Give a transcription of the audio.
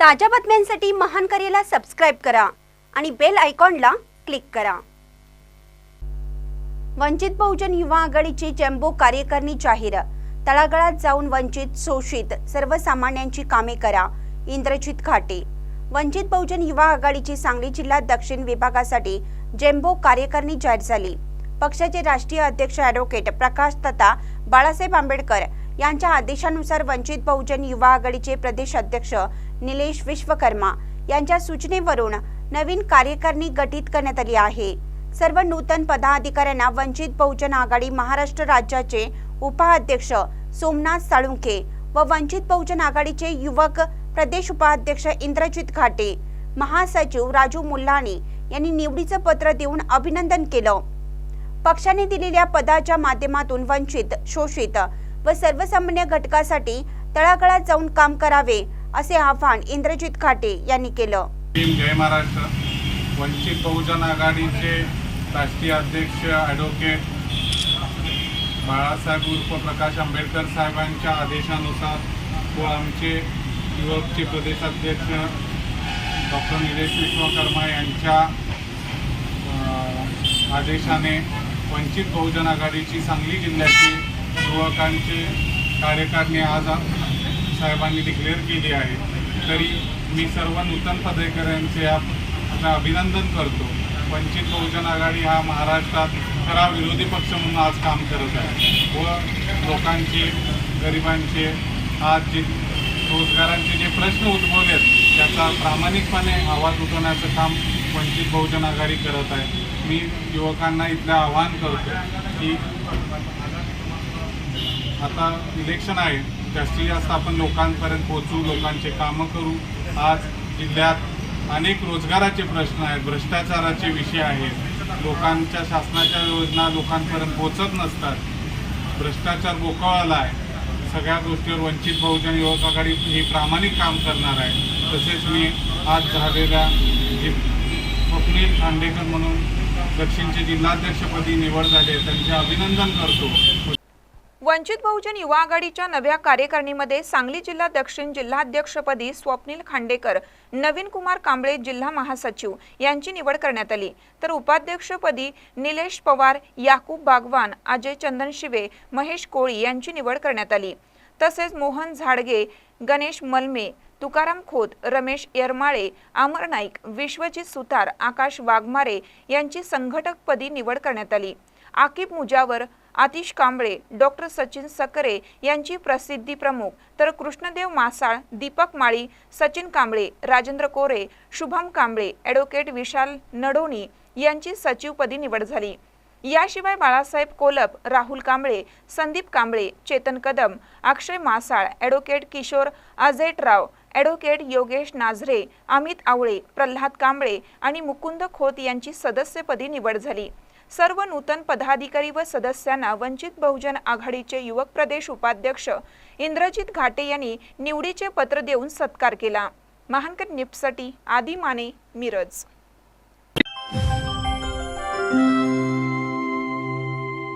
ताज्या बातम्यांसाठी महान करेला सबस्क्राईब करा आणि बेल आयकॉनला क्लिक करा. वंचित बहुजन युवा आघाडीची जम्बो कार्यकारिणी जाहीर. तळागाळात जाऊन वंचित शोषित सर्वसामान्यांची कामे करा इंद्रजित घाटे. वंचित बहुजन युवा आघाडीची सांगली जिल्हा दक्षिण विभागासाठी जेम्बो कार्यकारिणी जाहीर झाली. पक्षाचे राष्ट्रीय अध्यक्ष ॲडव्होकेट प्रकाश तथा बाळासाहेब आंबेडकर यांच्या आदेशानुसार वंचित बहुजन युवा आघाडीचे प्रदेश अध्यक्ष निलेश विश्वकर्मा यांच्या सूचनेवरून नवीन कार्यकारिणी गठीत करण्यात आली आहे. सर्व नूतन पदाधिकाऱ्यांना वंचित बहुजन आघाडी महाराष्ट्र राज्याचे उपाध्यक्ष सोमनाथ साळुंखे व वंचित बहुजन आघाडीचे युवक प्रदेश उपाध्यक्ष इंद्रजित घाटे महासचिव राजू मुल्हाणी यांनी निवडीचं पत्र देऊन अभिनंदन केलं. पक्षाने दिलेल्या पदाच्या माध्यमातून वंचित शोषित व सर्वसामान्य घटकासाठी तळागाळात जाऊन काम करावे असे आवाहन इंद्रजित खाटे यांनी केलं. जय महाराष्ट्र. वंचित बहुजन आघाडीचे राष्ट्रीय अध्यक्ष ॲडव्होकेट बाळासाहेब उर्फ प्रकाश आंबेडकर साहेबांच्या आदेशानुसार व आमचे युवकचे प्रदेशाध्यक्ष डॉक्टर निलेश विश्वकर्मा यांच्या आदेशाने वंचित बहुजन आघाडीची सांगली जिल्ह्याची युवकांचे कार्यकारिणी आज साहेबांनी डिक्लेअर केली आहे. तरी मी सर्व नूतन पदाधिकाऱ्यांचे या- आता अभिनंदन करतो. वंचित बहुजन आघाडी हा महाराष्ट्रात खरा विरोधी पक्ष म्हणून आज काम करत आहे. व लोकांचे गरिबांचे आज जे रोजगारांचे जे प्रश्न उद्भवलेत त्याचा प्रामाणिकपणे आवाज उठवण्याचं काम वंचित बहुजन आघाडी करत आहे. मी युवकांना इथलं आवाहन करतो की आता इलेक्शन आहे. जास्तीत जास्त आपण लोकांपर्यंत पोहोचू लोकांचे कामं करू. आज जिल्ह्यात अनेक रोजगाराचे प्रश्न आहेत भ्रष्टाचाराचे विषय आहेत. लोकांच्या शासनाच्या योजना लोकांपर्यंत पोहोचत नसतात. भ्रष्टाचार बोकावला आहे. सगळ्या गोष्टीवर वंचित बहुजन युवक आघाडी हे प्रामाणिक काम करणार आहे. तसेच मी आज झालेल्या जे स्वप्नील खांडेकर म्हणून दक्षिणचे जिल्हाध्यक्षपदी निवड झाली आहे त्यांचे अभिनंदन करतो. वंचित बहुजन युवा आघाडीच्या नव्या कार्यकारिणीमध्ये सांगली जिल्हा दक्षिण जिल्हाध्यक्षपदी स्वप्नील खांडेकर नवीन कुमार कांबळे जिल्हा महासचिव यांची निवड करण्यात आली. तर उपाध्यक्षपदी निलेश पवार याकूब बागवान अजय चंदन शिवे महेश कोळी यांची निवड करण्यात आली. तसेच मोहन झाडगे गणेश मलमे तुकाराम खोत रमेश येरमाळे अमर नाईक विश्वजित सुतार आकाश वाघमारे यांची संघटकपदी निवड करण्यात आली. आकिब मुजावर आतिश कांबळे डॉक्टर सचिन सकरे यांची प्रसिद्धी प्रमुख. तर कृष्णदेव मासाळ दीपक माळी सचिन कांबळे राजेंद्र कोरे शुभम कांबळे ॲडव्होकेट विशाल नडोणी यांची सचिवपदी निवड झाली. याशिवाय बाळासाहेब कोलप राहुल कांबळे संदीप कांबळे चेतन कदम अक्षय मासाळ ॲडव्होकेट किशोर अजयटराव ॲडव्होकेट योगेश नाझरे अमित आवळे प्रल्हाद कांबळे आणि मुकुंद खोत यांची सदस्यपदी निवड झाली. सर्व नूतन पदाधिकारी व सदस्यांना वंचित बहुजन आघाडीचे युवक प्रदेश उपाध्यक्ष इंद्रजित घाटे यांनी निवडीचे पत्र देऊन सत्कार केला. महानकर निप्ससाठी आदी माने मिरज.